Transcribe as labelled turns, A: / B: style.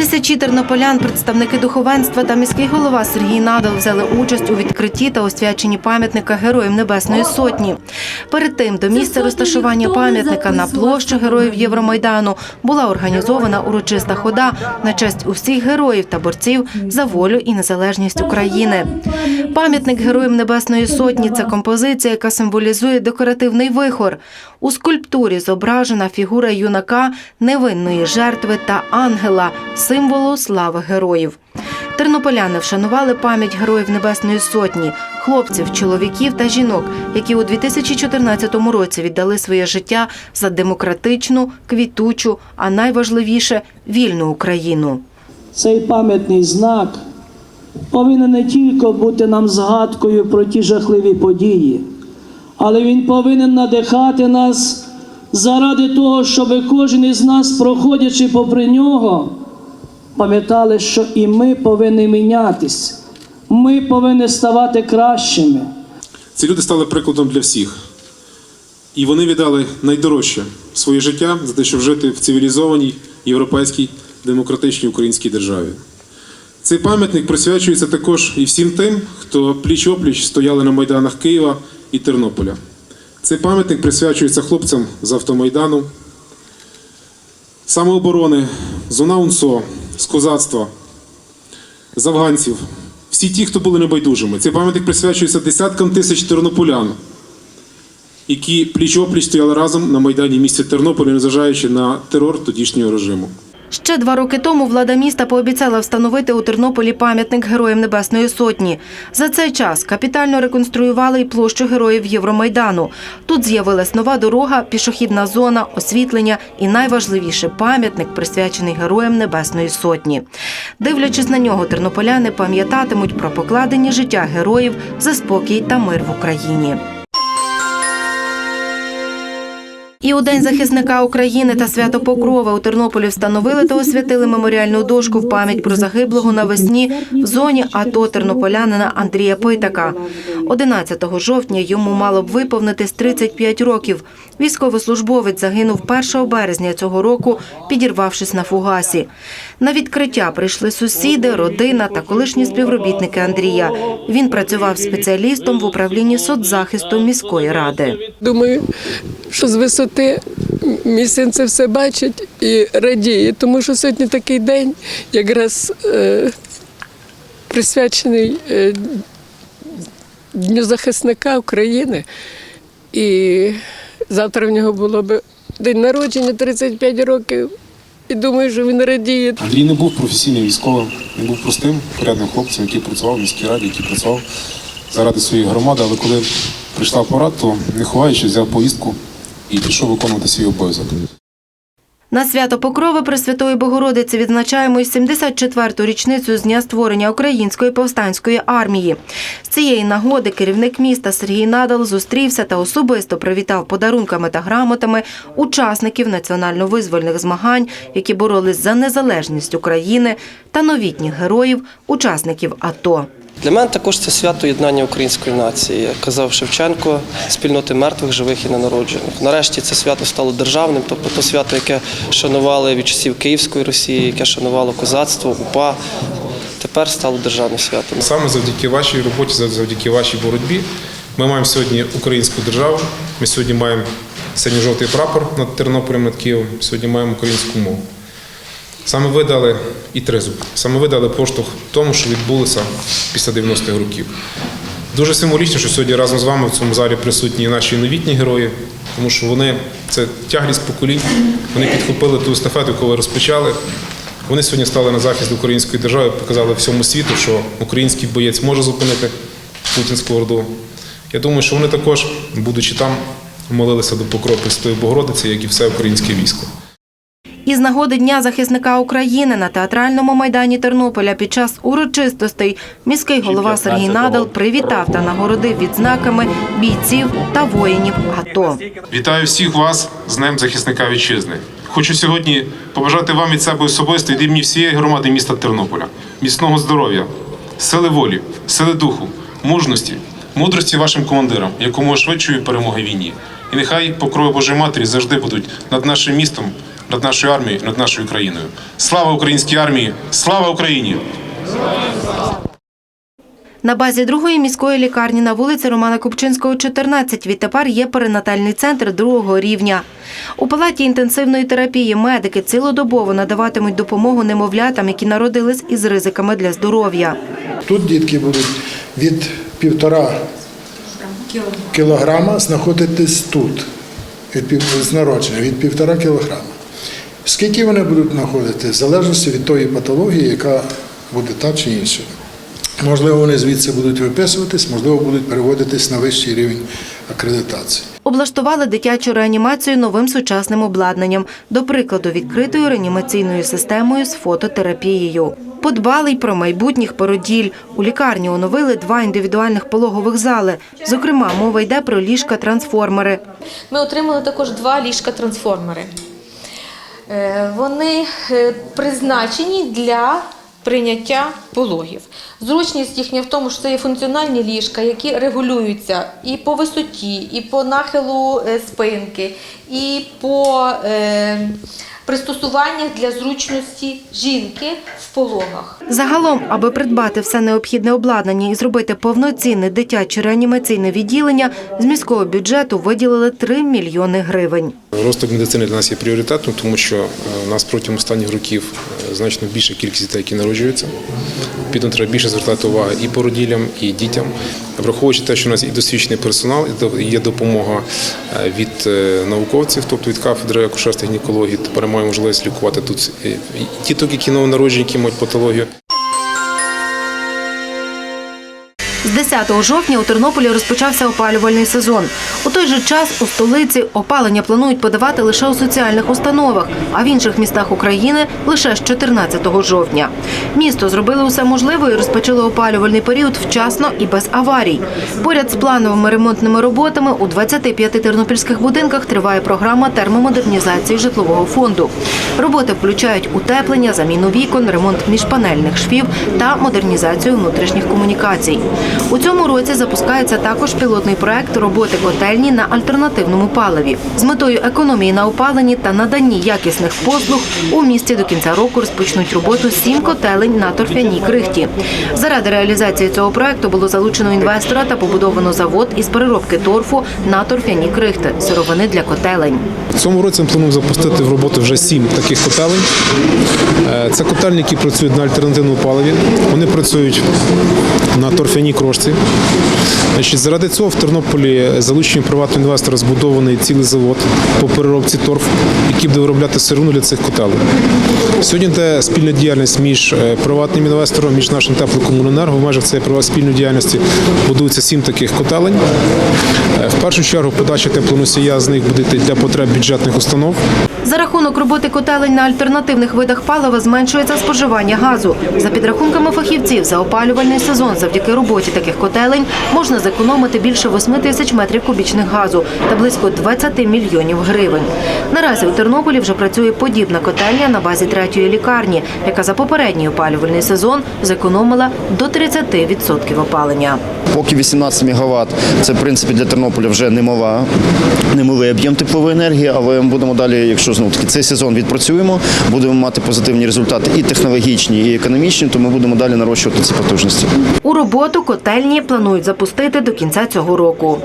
A: Тисячі тернополян, представники духовенства та міський голова Сергій Надал взяли участь у відкритті та освяченні пам'ятника Героїв Небесної Сотні. Перед тим до місця розташування пам'ятника на площу Героїв Євромайдану була організована урочиста хода на честь усіх героїв та борців за волю і незалежність України. Пам'ятник Героїв Небесної Сотні це композиція, яка символізує декоративний вихор. У скульптурі зображена фігура юнака, невинної жертви та ангела, символу слави героїв. Тернополяни вшанували пам'ять героїв Небесної Сотні, хлопців, чоловіків та жінок, які у 2014 році віддали своє життя за демократичну, квітучу, а найважливіше вільну Україну.
B: Цей пам'ятний знак повинен не тільки бути нам згадкою про ті жахливі події, але він повинен надихати нас заради того, щоб кожен із нас, проходячи попри нього, пам'ятали, що і ми повинні мінятись, ми повинні ставати кращими.
C: Ці люди стали прикладом для всіх. І вони віддали найдорожче своє життя за те, щоб жити в цивілізованій європейській демократичній українській державі. Цей пам'ятник присвячується також і всім тим, хто пліч-опліч стояли на майданах Києва і Тернополя. Цей пам'ятник присвячується хлопцям з автомайдану, самооборони, зона УНСО, з козацтва, з афганців, всі ті, хто були небайдужими. Цей пам'ятник присвячується десяткам тисяч тернополян, які пліч-опліч стояли разом на майдані місті Тернополя, незважаючи на терор тодішнього режиму.
A: Ще два роки тому влада міста пообіцяла встановити у Тернополі пам'ятник Героям Небесної Сотні. За цей час капітально реконструювали й площу героїв Євромайдану. Тут з'явилась нова дорога, пішохідна зона, освітлення і найважливіше пам'ятник, присвячений Героям Небесної Сотні. Дивлячись на нього, тернополяни пам'ятатимуть про покладені життя героїв за спокій та мир в Україні. І у День захисника України та свято Покрова у Тернополі встановили та освятили меморіальну дошку в пам'ять про загиблого навесні в зоні АТО тернополянина Андрія Питака. 11 жовтня йому мало б виповнитись 35 років. Військовослужбовець загинув 1 березня цього року, підірвавшись на фугасі. На відкриття прийшли сусіди, родина та колишні співробітники Андрія. Він працював спеціалістом в управлінні соцзахисту міської ради.
D: Думаю, що з висоти мій син це все бачить і радіє, тому що сьогодні такий день якраз е, присвячений е, Дню захисника України. І завтра в нього було б день народження 35 років. І думаю, що він радіє.
C: Андрій не був професійним військовим, він був простим, порядним хлопцем, який працював в міській раді, який працював заради своєї громади. Але коли прийшла пора, то не ховаючись, взяв повістку і пішов виконувати свій обов'язок.
A: На свято Покрови Пресвятої Богородиці відзначаємо й 74-ту річницю з дня створення Української повстанської армії. З цієї нагоди керівник міста Сергій Надал зустрівся та особисто привітав подарунками та грамотами учасників національно-визвольних змагань, які боролись за незалежність України та новітніх героїв, учасників АТО.
E: Для мене також це свято єднання української нації, як казав Шевченко, спільноти мертвих, живих і ненароджених. Нарешті це свято стало державним, тобто то свято, яке шанували від часів Київської Росії, яке шанувало козацтво, УПА. Тепер стало державним святом.
C: Саме завдяки вашій роботі, завдяки вашій боротьбі, ми маємо сьогодні українську державу. Ми сьогодні маємо синьо-жовтий прапор над Тернополем, над Києвом. Сьогодні маємо українську мову. Саме ви дали і тризуб, саме ви дали поштовх тому, що відбулося після 90-х років. Дуже символічно, що сьогодні разом з вами в цьому залі присутні наші новітні герої, тому що вони це тяглість поколінь, вони підхопили ту естафету, ви розпочали. Вони сьогодні стали на захист української держави, показали всьому світу, що український боєць може зупинити путінську орду. Я думаю, що вони також, будучи там, молилися до покрови Пресвятої Богородиці, як і все українське військо.
A: Із нагоди Дня захисника України на театральному майдані Тернополя під час урочистостей міський голова Сергій Надал привітав та нагородив відзнаками бійців та воїнів АТО.
C: Вітаю всіх вас з Днем захисника вітчизни. Хочу сьогодні побажати вам від себе особисто від імені всієї громади міста Тернополя, міцного здоров'я, сили волі, сили духу, мужності, мудрості вашим командирам, якомога швидшої перемоги війні. І нехай покрови Божої Матері завжди будуть над нашим містом, над нашою армією, над нашою країною. Слава українській армії! Слава Україні!
A: На базі другої міської лікарні на вулиці Романа Купчинського, 14 відтепер є перинатальний центр другого рівня. У палаті інтенсивної терапії медики цілодобово надаватимуть допомогу немовлятам, які народились із ризиками для здоров'я.
F: Тут дітки будуть від півтора кілограма знаходитись тут, від з народження, від півтора кілограма. Скільки вони будуть знаходитись, в залежності від тої патології, яка буде та чи інша. Можливо, вони звідси будуть виписуватись, можливо, будуть переводитись на вищий рівень акредитації.
A: Облаштували дитячу реанімацію новим сучасним обладнанням, до прикладу, відкритою реанімаційною системою з фототерапією. Подбали й про майбутніх породіль. У лікарні оновили два індивідуальних пологових зали. Зокрема, мова йде про ліжка-трансформери.
G: Ми отримали також два ліжка-трансформери. Е, Вони е, призначені для прийняття пологів. Зручність їхня в тому, що це є функціональні ліжка, які регулюються і по висоті, і по нахилу е, спинки, і по е, пристосуваннях для зручності жінки в пологах.
A: Загалом, аби придбати все необхідне обладнання і зробити повноцінне дитяче реанімаційне відділення, з міського бюджету виділили 3 мільйони гривень.
C: Розвиток медицини для нас є пріоритетом, тому що е, у нас протягом останніх років е, значно більша кількість дітей, які народжуються. Відповідно, треба більше звертати увагу і породілям, і дітям. Враховуючи те, що у нас і досвідчений персонал, і є допомога е, від е, науковців, тобто від кафедри акушерства гінекології, тепер маємо можливість лікувати тут е, діток, які новонароджені, які мають патологію.
A: З 10 жовтня у Тернополі розпочався опалювальний сезон. У той же час у столиці опалення планують подавати лише у соціальних установах, а в інших містах України лише з 14 жовтня. Місто зробили усе можливе і розпочало опалювальний період вчасно і без аварій. Поряд з плановими ремонтними роботами у 25 тернопільських будинках триває програма термомодернізації житлового фонду. Роботи включають утеплення, заміну вікон, ремонт міжпанельних швів та модернізацію внутрішніх комунікацій. У цьому році запускається також пілотний проект роботи котельні на альтернативному паливі з метою економії на опаленні та наданні якісних послуг. У місті до кінця року розпочнуть роботу сім котелень на торфяній крихті. Заради реалізації цього проекту було залучено інвестора та побудовано завод із переробки торфу на торфяні крихти сировини для котелень.
C: В цьому році ми запустити в роботу вже сім таких котелень. Е, Це котельні, які працюють на альтернативному паливі. Вони працюють на торфяній крошці. Значить, заради цього в Тернополі залученням приватного інвестора збудований цілий завод по переробці торфу, який буде виробляти сировину для цих котелень. Сьогодні йде спільна діяльність між е, приватним інвестором, між нашим теплокомуненерго. В межах цієї спільної діяльності будується сім таких котелень. Е, В першу чергу подача теплоносія з них буде для потреб бюджетних установ.
A: За рахунок роботи котелень на альтернативних видах палива зменшується споживання газу. За підрахунками фахівців, за опалювальний сезон завдяки роботі таких котелень можна зекономити більше 8 тисяч метрів кубічних газу та близько 20 мільйонів гривень. Наразі у Тернополі вже працює подібна котельня на базі третьої лікарні, яка за попередній опалювальний сезон зекономила до 30% опалення.
H: Поки 18 МВт – це в принципі для Тернополя вже немала, немалий об'єм теплової енергії, але ми будемо далі, якщо знову таки цей сезон відпрацюємо, будемо мати позитивні результати і технологічні, і економічні, то ми будемо далі нарощувати ці потужності.
A: У роботу котельні планують запустити до кінця цього року.